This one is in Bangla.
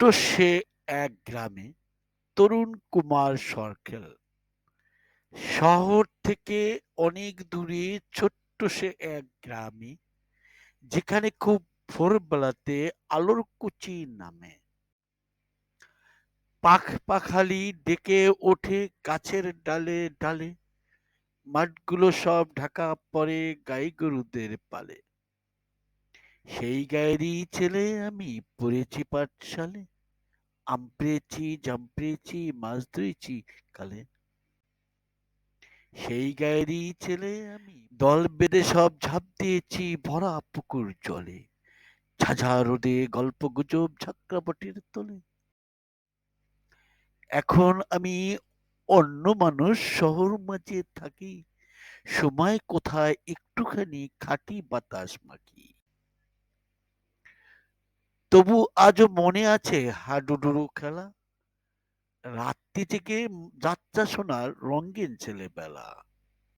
ছোট্ট সে এক গ্রামে তরুণ কুমার সরখেল। শহর থেকে অনেক দূরে ছোট্ট সে এক গ্রামে, যেখানে খুব ভোরবেলাতে আলোর কুচি নামে। পাখ পাখালি ডেকে ওঠে গাছের ডালে ডালে, মাঠগুলো সব ঢাকা পড়ে গাই গরুদের পালে। সেই গায়েরই ছেলে আমি পড়েছি পাঠশালে, আম পেয়েছি, জাম মাছ ধরেছি কালে। সেই গায়েরই ছেলে আমি দল বেঁধে সব ঝাঁপ দিয়েছি ভরা পুকুর জলে, ঝাঝা রোদে গল্প গুজব ঝাঁকড়াবাটির তলে। এখন আমি অন্য মানুষ শহর মাঝে থাকি, সময় কোথায় একটুখানি খাঁটি বাতাস মাখি। তবু আজও মনে আছে হাডুডুরু খেলা? রাত্রি থেকে যাত্রা শোনার রঙিন ছেলেবেলা।